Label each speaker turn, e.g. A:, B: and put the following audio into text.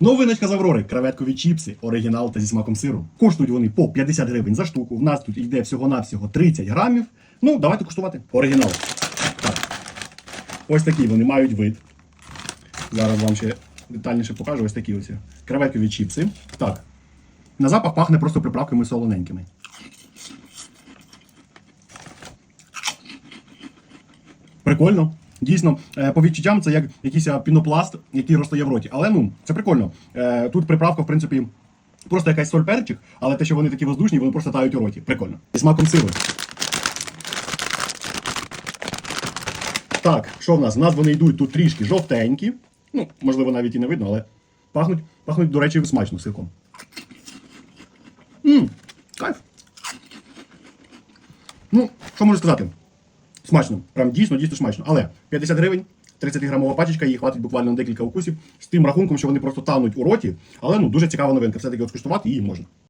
A: Новиночка з Аврори, креветкові чіпси, оригінал та зі смаком сиру. Коштують вони по 50 гривень за штуку. В нас тут йде всього-навсього 30 грамів. Ну, давайте куштувати. Оригінал. Так. Ось такі вони мають вид. Зараз вам ще детальніше покажу. Ось такі ось креветкові чіпси. Так. На запах пахне просто приправками солоненькими. Прикольно. Дійсно, е, по відчуттям це як якийсь пінопласт, який розтає в роті. Але ну, це прикольно. Е, Тут приправка, в принципі, просто якась соль перчик, але те, що вони такі воздушні, вони просто тають у роті. Прикольно. І смаком сиру. Так, що в нас? У нас вони йдуть тут трішки жовтенькі. Ну, можливо, навіть і не видно, але пахнуть, пахнуть, до речі, смачно сирком. Мм, кайф. Ну, що можу сказати? Смачно, прям дійсно, дійсно смачно. Але 50 гривень, 30 грамова пачечка, її хватить буквально на декілька укусів з тим рахунком, що вони просто тануть у роті. Але ну дуже цікава новинка. Все-таки от скуштувати її можна.